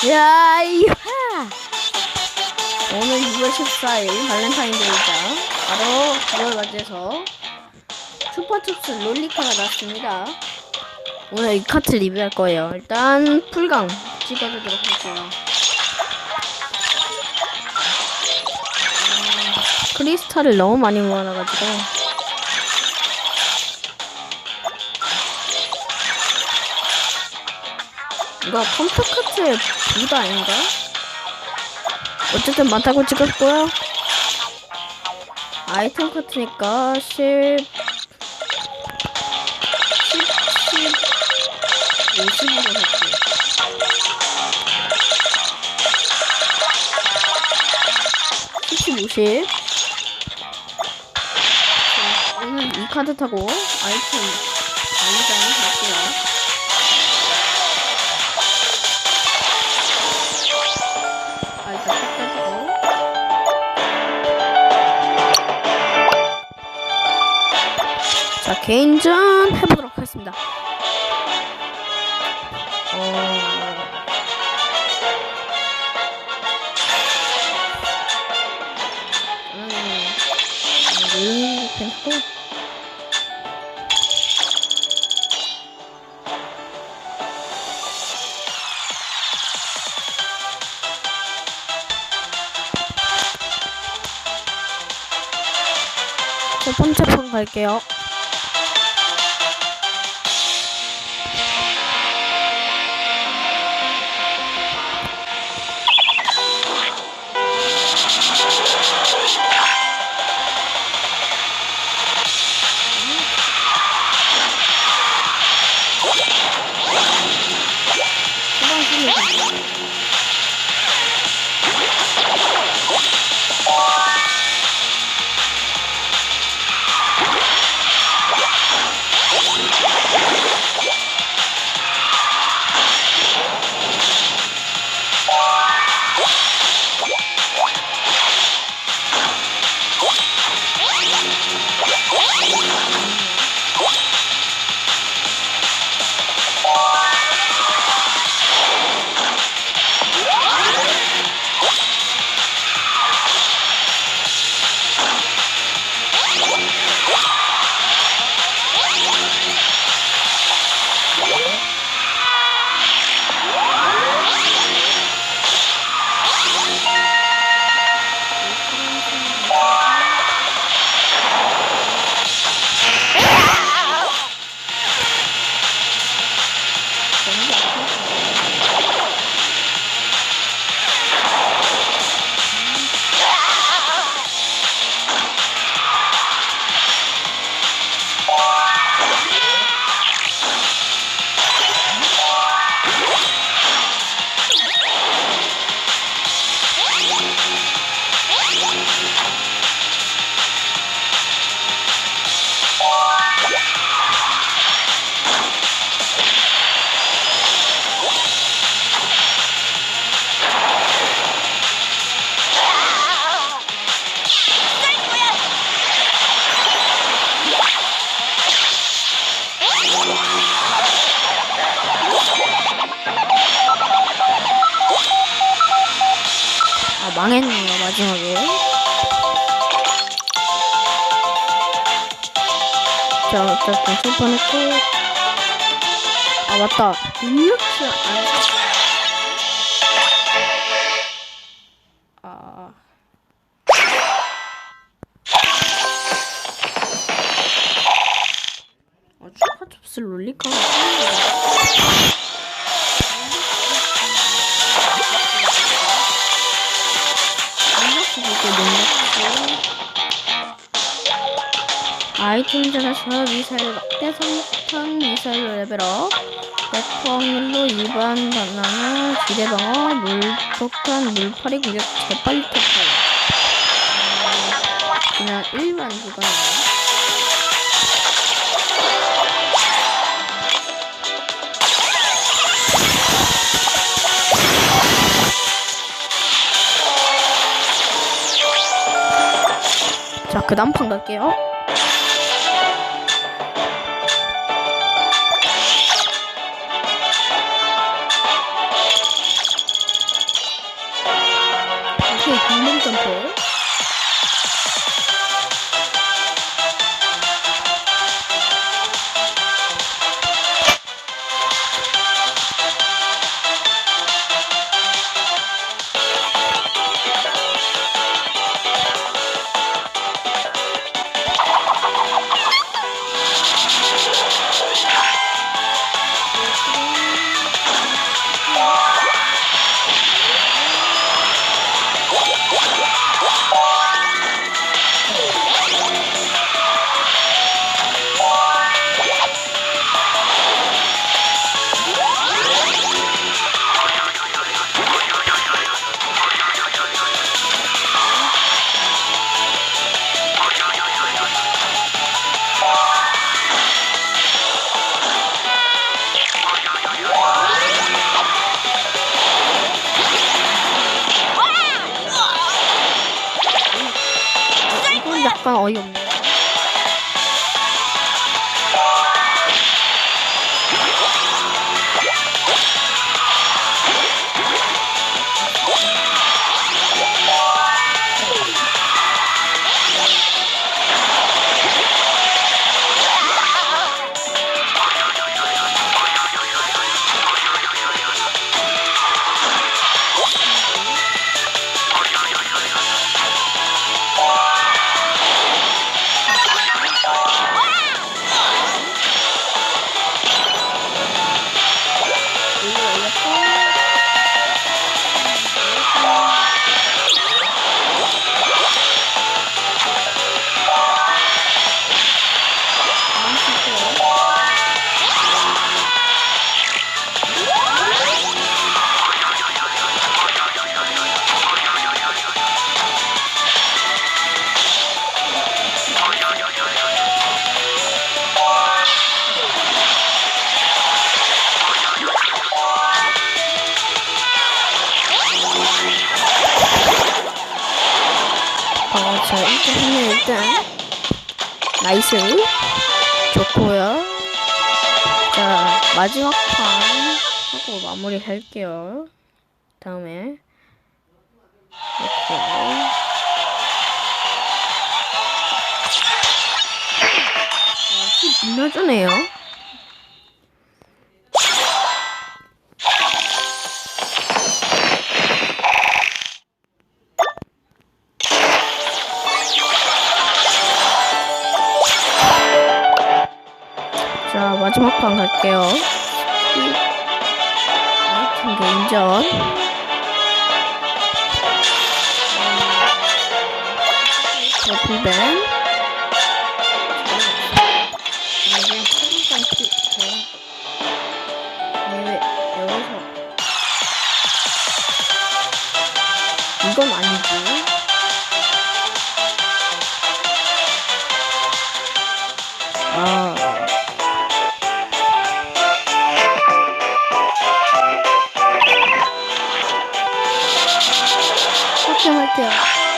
자, 이하! 오늘 6월 14일 발렌타인데이자 바로 그걸 맞이해서 슈퍼춥스 롤리카가 났습니다. 오늘 이 카트 리뷰할 거예요. 일단 풀강 찍어주도록 할게요. 음, 크리스탈을 너무 많이 모아놔가지고 이거 컴퓨터 카트의 부도 아닌가? 어쨌든 많다고 찍었고요. 아이템 카트니까 10, 10, 10, 50으로 할게요. 10, 50. 오늘 이 카드 타고 아이템 당장 할게요. 자, 개인전 해보도록 하겠습니다. 어... 첫 번째 판 갈게요. 자 어쨌든 실패했고. 아 맞다. 이렇게 안 아... 아 추파춥스 롤리카가 능력치 볼게 능력치 아이템전에서 미사일 막대 성탄 미사일로 레벨업. 확률로 일반 바나나 지대방어 물폭탄 물파리 공격 재빨리 터프 그냥 일반 그거예요. 자, 그 다음 판 갈게요. 약간 어 나이스 좋고요. 자, 마지막 판 하고 마무리 할게요. 다음에 이렇게 밀어주네요. 마지막 판 갈게요. 키, 네, 여기서. 이건 아니지. 할